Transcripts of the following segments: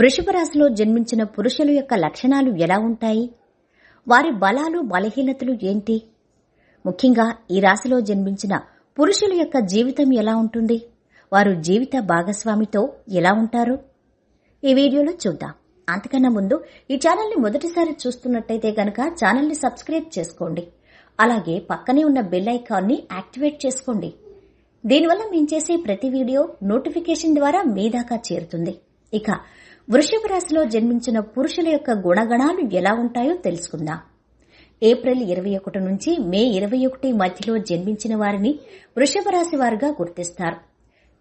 వృషభ రాశిలో జన్మించిన పురుషుల యొక్క లక్షణాలు ఎలా ఉంటాయి? వారి బలాలు బలహీనతలు ఏంటి? ముఖ్యంగా ఈ రాశిలో జన్మించిన పురుషుల యొక్క జీవితం ఎలా ఉంటుంది? వారు జీవిత భాగస్వామితో ఎలా ఉంటారు? ఈ వీడియోలో చూద్దాం. అంతకన్నా ముందు ఈ ఛానల్ని మొదటిసారి చూస్తున్నట్టయితే గనక ఛానల్ని సబ్స్క్రైబ్ చేసుకోండి. అలాగే పక్కనే ఉన్న బెల్ ఐకాన్ని యాక్టివేట్ చేసుకోండి. దీనివల్ల మేము చేసే ప్రతి వీడియో నోటిఫికేషన్ ద్వారా మీ దాకా చేరుతుంది. ఇక వృషభ రాశిలో జన్మించిన పురుషుల యొక్క గుణగణాలు ఎలా ఉంటాయో తెలుసుకుందాం. ఏప్రిల్ ఇరవై ఒకటి నుంచి మే ఇరవై ఒకటి మధ్యలో జన్మించిన వారిని వృషభ రాశి వారుగా గుర్తిస్తారు.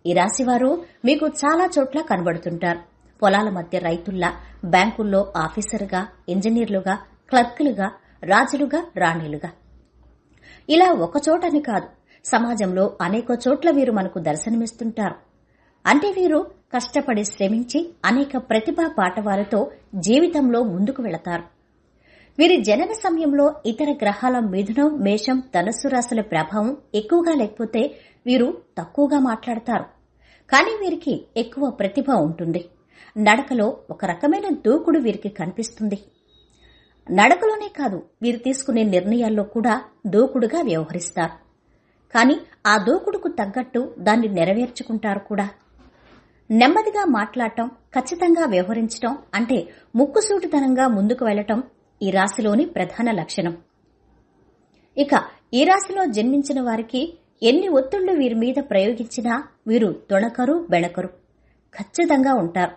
ఈ రాశి వారు మీకు చాలా చోట్ల కనబడుతుంటారు. పొలాల మధ్య రైతుల్లా బ్యాంకుల్లో ఆఫీసర్గా ఇంజనీర్లుగా క్లర్కులుగా రాజులుగా రాణిలుగా. ఇలా ఒకచోటని కాదు సమాజంలో అనేక చోట్ల వీరు మనకు దర్శనమిస్తుంటారు. అంటే వీరు కష్టపడి శ్రమించి అనేక ప్రతిభా పాటవాలతో జీవితంలో ముందుకు వెళతారు. వీరి జనన సమయంలో ఇతర గ్రహాల మిథునం మేషం ధనస్సు రాశుల ప్రభావం ఎక్కువగా లేకపోతే వీరు తక్కువగా మాట్లాడతారు. కానీ వీరికి ఎక్కువ ప్రతిభ ఉంటుంది. నడకలో ఒక రకమైన దూకుడు వీరికి కనిపిస్తుంది. నడకలోనే కాదు వీరు తీసుకునే నిర్ణయాల్లో కూడా దూకుడుగా వ్యవహరిస్తారు. కానీ ఆ దూకుడుకు తగ్గట్టు దాన్ని నెరవేర్చుకుంటారు కూడా. నెమ్మదిగా మాట్లాడటం ఖచ్చితంగా వ్యవహరించటం అంటే ముక్కుసూటితనంగా ముందుకు వెళ్ళటం ఈ రాశిలోని ప్రధాన లక్షణం. ఇక ఈ రాశిలో జన్మించిన వారికి ఎన్ని ఒత్తిళ్ళు వీరి మీద ప్రయోగించినా వీరు తొణకరు బెణకరు. ఖచ్చితంగా ఉంటారు.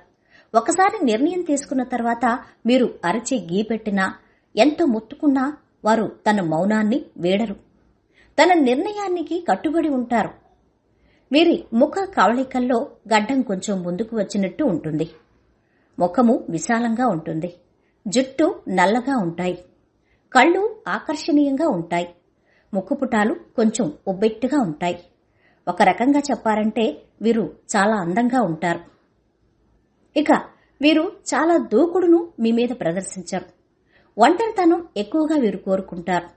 ఒకసారి నిర్ణయం తీసుకున్న తర్వాత మీరు అరచి గీపెట్టినా ఎంత ముత్తుకున్నా వారు తన మౌనాన్ని వేడరు. తన నిర్ణయానికి కట్టుబడి ఉంటారు. వీరి ముఖ కవళికల్లో గడ్డం కొంచెం ముందుకు వచ్చినట్టు ఉంటుంది. ముఖము విశాలంగా ఉంటుంది. జుట్టు నల్లగా ఉంటాయి. కళ్ళు ఆకర్షణీయంగా ఉంటాయి. ముక్కుపుటాలు కొంచెం ఉబ్బెట్టుగా ఉంటాయి. ఒక రకంగా చెప్పారంటే వీరు చాలా అందంగా ఉంటారు. ఇక వీరు చాలా దూకుడును మీ మీద ప్రదర్శించరు. ఒంటరితనం ఎక్కువగా వీరు కోరుకుంటారు.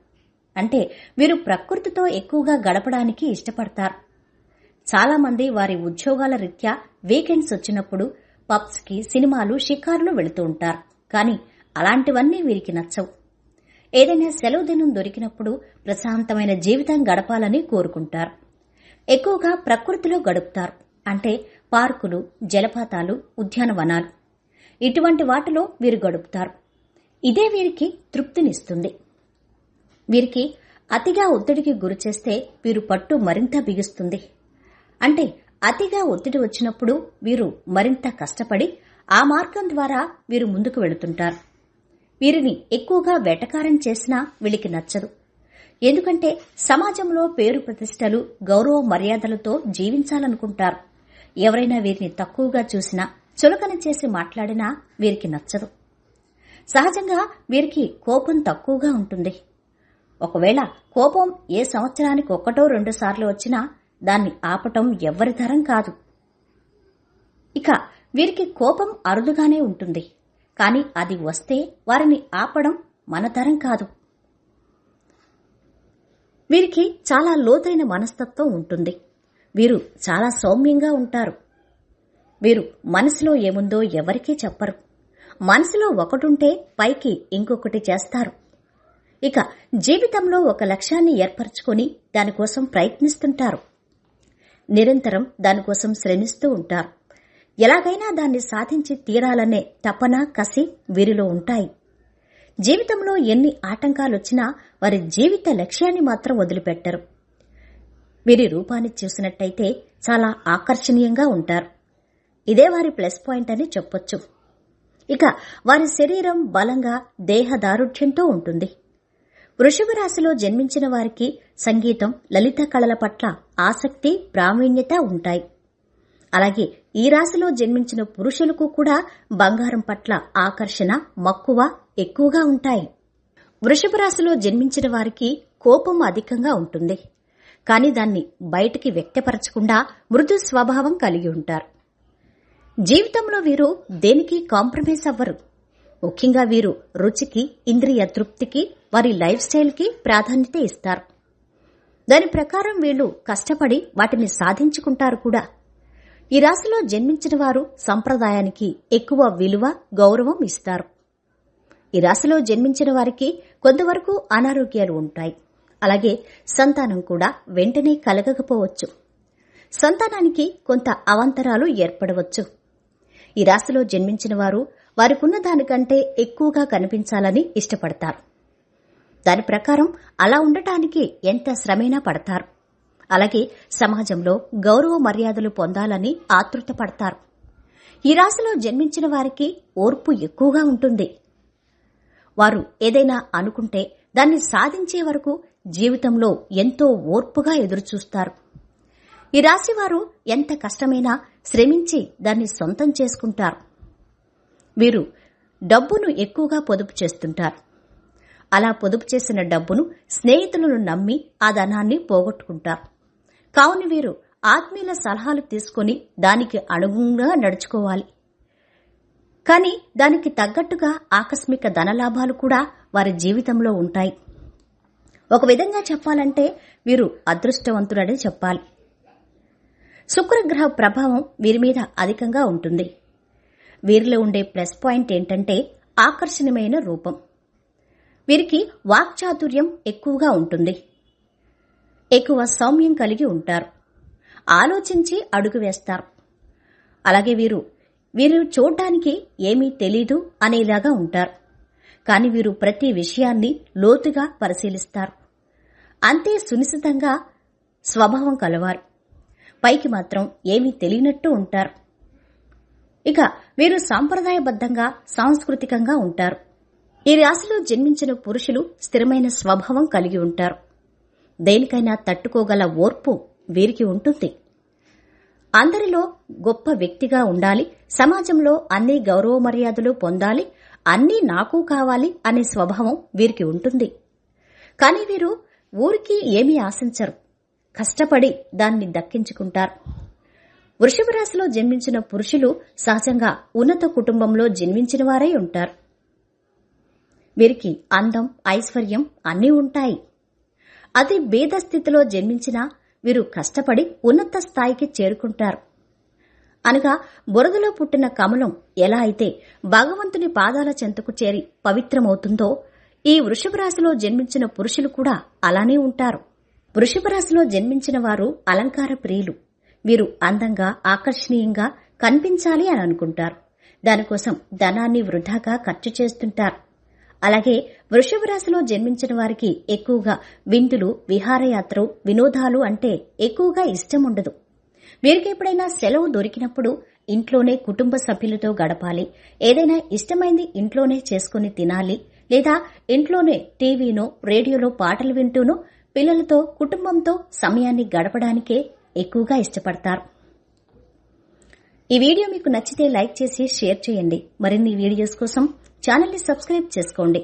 అంటే వీరు ప్రకృతితో ఎక్కువగా గడపడానికి ఇష్టపడతారు. చాలామంది వారి ఉద్యోగాల రీత్యా వీకెండ్స్ వచ్చినప్పుడు పబ్స్కి సినిమాలు షికారులు వెళుతూ ఉంటారు. కానీ అలాంటివన్నీ వీరికి నచ్చవు. ఏదైనా సెలవు దినం దొరికినప్పుడు ప్రశాంతమైన జీవితం గడపాలని కోరుకుంటారు. ఎక్కువగా ప్రకృతిలో గడుపుతారు. అంటే పార్కులు జలపాతాలు ఉద్యానవనాలు. ఇటువంటి వాటిలో వీరు గడుపుతారు. ఇదే వీరికి తృప్తినిస్తుంది. వీరికి అతిగా ఒత్తిడికి గురిచేస్తే వీరు పట్టు మరింత బిగుస్తుంది. అంటే అతిగా ఒత్తిడి వచ్చినప్పుడు వీరు మరింత కష్టపడి ఆ మార్గం ద్వారా వీరు ముందుకు వెళుతుంటారు. వీరిని ఎక్కువగా వెటకారం చేసినా వీళ్ళకి నచ్చదు. ఎందుకంటే సమాజంలో పేరు ప్రతిష్టలు గౌరవ మర్యాదలతో జీవించాలనుకుంటారు. ఎవరైనా వీరిని తక్కువగా చూసినా చులకన చేసి మాట్లాడినా వీరికి నచ్చదు. సహజంగా వీరికి కోపం తక్కువగా ఉంటుంది. ఒకవేళ కోపం ఏ సంవత్సరానికి ఒకటో రెండు సార్లు వచ్చినా దాన్ని ఆపటం ఎవ్వరి తరం కాదు. ఇక వీరికి కోపం అరుదుగానే ఉంటుంది. కానీ అది వస్తే వారిని ఆపడం మన తరం కాదు. వీరికి చాలా లోతైన మనస్తత్వం ఉంటుంది. వీరు చాలా సౌమ్యంగా ఉంటారు. వీరు మనసులో ఏముందో ఎవరికీ చెప్పరు. మనసులో ఒకటుంటే పైకి ఇంకొకటి చేస్తారు. ఇక జీవితంలో ఒక లక్ష్యాన్ని ఏర్పరచుకొని దానికోసం ప్రయత్నిస్తుంటారు. నిరంతరం దానికోసం శ్రమిస్తూ ఉంటారు. ఎలాగైనా దాన్ని సాధించి తీరాలనే తపన కసి వీరిలో ఉంటాయి. జీవితంలో ఎన్ని ఆటంకాలొచ్చినా వారి జీవిత లక్ష్యాన్ని మాత్రం వదిలిపెట్టరు. వీరి రూపాన్ని చూసినట్టయితే చాలా ఆకర్షణీయంగా ఉంటారు. ఇదే వారి ప్లస్ పాయింట్ అని చెప్పొచ్చు. ఇక వారి శరీరం బలంగా దేహదారుఢ్యంతో ఉంటుంది. వృషభ రాశిలో జన్మించిన వారికి సంగీతం లలిత కళల పట్ల ఆసక్తి ప్రావీణ్యత ఉంటాయి. అలాగే ఈ రాశిలో జన్మించిన పురుషులకు కూడా బంగారం పట్ల ఆకర్షణ మక్కువ ఎక్కువగా ఉంటాయి. వృషభ రాశిలో జన్మించిన వారికి కోపం అధికంగా ఉంటుంది. కానీ దాన్ని బయటికి వ్యక్తపరచకుండా మృదు స్వభావం కలిగి ఉంటారు. జీవితంలో వీరు దేనికి కాంప్రమైజ్ అవ్వరు? ముఖ్యంగా వీరు రుచికి ఇంద్రియ తృప్తికి వారి లైఫ్ స్టైల్కి ప్రాధాన్యత ఇస్తారు. దాని ప్రకారం వీళ్ళు కష్టపడి వాటిని సాధించుకుంటారు కూడా. ఈ రాశిలో జన్మించిన వారు సంప్రదాయానికి ఎక్కువ విలువ గౌరవం ఇస్తారు. ఈ రాశిలో జన్మించిన వారికి కొంతవరకు అనారోగ్యాలు ఉంటాయి. అలాగే సంతానం కూడా వెంటనే కలగకపోవచ్చు. సంతానానికి కొంత అవాంతరాలు ఏర్పడవచ్చు. ఈ రాశిలో జన్మించిన వారు వారికున్న దానికంటే ఎక్కువగా కనిపించాలని ఇష్టపడతారు. దాని ప్రకారం అలా ఉండటానికి ఎంత శ్రమైనా పడతారు. అలాగే సమాజంలో గౌరవ మర్యాదలు పొందాలని ఆతృత పడతారు. ఈ రాశిలో జన్మించిన వారికి ఓర్పు ఎక్కువగా ఉంటుంది. వారు ఏదైనా అనుకుంటే దాన్ని సాధించే వరకు జీవితంలో ఎంతో ఓర్పుగా ఎదురుచూస్తారు. ఈ రాశి వారు ఎంత కష్టమైనా శ్రమించి దాన్ని సొంతం చేసుకుంటారు. వీరు డబ్బును ఎక్కువగా పొదుపు చేస్తుంటారు. అలా పొదుపు చేసిన డబ్బును స్నేహితులను నమ్మి ఆ ధనాన్ని పోగొట్టుకుంటారు. కావున వీరు ఆత్మీయుల సలహాలు తీసుకొని దానికి అనుగుణంగా నడుచుకోవాలి. కానీ దానికి తగ్గట్టుగా ఆకస్మిక ధనలాభాలు కూడా వారి జీవితంలో ఉంటాయి. ఒక విధంగా చెప్పాలంటే వీరు అదృష్టవంతుడని చెప్పాలి. శుక్రగ్రహ ప్రభావం వీరి మీద అధికంగా ఉంటుంది. వీరిలో ఉండే ప్లస్ పాయింట్ ఏంటంటే ఆకర్షణీయమైన రూపం. వీరికి వాక్చాతుర్యం ఎక్కువగా ఉంటుంది. ఎక్కువ సౌమ్యం కలిగి ఉంటారు. ఆలోచించి అడుగు వేస్తారు. అలాగే వీరు వీరు చూడ్డానికి ఏమీ తెలీదు అనేలాగా ఉంటారు. కాని వీరు ప్రతి విషయాన్ని లోతుగా పరిశీలిస్తారు. అంతే సునిశ్చితంగా స్వభావం కలవారు. పైకి మాత్రం ఏమీ తెలియనట్టు ఉంటారు. ఇక వీరు సాంప్రదాయబద్ధంగా సాంస్కృతికంగా ఉంటారు. ఈ రాశిలో జన్మించిన పురుషులు స్థిరమైన స్వభావం కలిగి ఉంటారు. దేనికైనా తట్టుకోగల ఓర్పు వీరికి ఉంటుంది. అందరిలో గొప్ప వ్యక్తిగా ఉండాలి సమాజంలో అన్ని గౌరవ మర్యాదలు పొందాలి అన్నీ నాకు కావాలి అనే స్వభావం వీరికి ఉంటుంది. కానీ వీరు ఊరికి ఏమీ ఆశించరు. కష్టపడి దాన్ని దక్కించుకుంటారు. వృషభ రాశిలో జన్మించిన పురుషులు సహజంగా ఉన్నత కుటుంబంలో జన్మించిన వారై ఉంటారు. వీరికి అందం ఐశ్వర్యం అన్నీ ఉంటాయి. అతి భేద స్థితిలో జన్మించినా వీరు కష్టపడి ఉన్నత స్థాయికి చేరుకుంటారు. అనగా బురదలో పుట్టిన కమలం ఎలా అయితే భగవంతుని పాదాల చెంతకు చేరి పవిత్రమవుతుందో ఈ వృషభ రాశిలో జన్మించిన పురుషులు కూడా అలానే ఉంటారు. వృషభ రాశిలో జన్మించిన వారు అలంకార ప్రియులు. వీరు అందంగా ఆకర్షణీయంగా కనిపించాలి అని అనుకుంటారు. దానికోసం ధనాన్ని వృధాగా ఖర్చు చేస్తుంటారు. అలాగే వృషభ రాశిలో జన్మించిన వారికి ఎక్కువగా విందులు విహారయాత్రలు వినోదాలు అంటే ఎక్కువగా ఇష్టం ఉండదు. వీరికి ఎప్పుడైనా సెలవు దొరికినప్పుడు ఇంట్లోనే కుటుంబ సభ్యులతో గడపాలి ఏదైనా ఇష్టమైంది ఇంట్లోనే చేసుకుని తినాలి లేదా ఇంట్లోనే టీవీనో రేడియోలో పాటలు వింటూనో పిల్లలతో కుటుంబంతో సమయాన్ని గడపడానికే ఎక్కువగా ఇష్టపడతారు. ఈ వీడియో మీకు నచ్చితే లైక్ చేసి షేర్ చేయండి. మరిన్ని వీడియోస్ కోసం ఛానల్ని సబ్స్క్రైబ్ చేసుకోండి.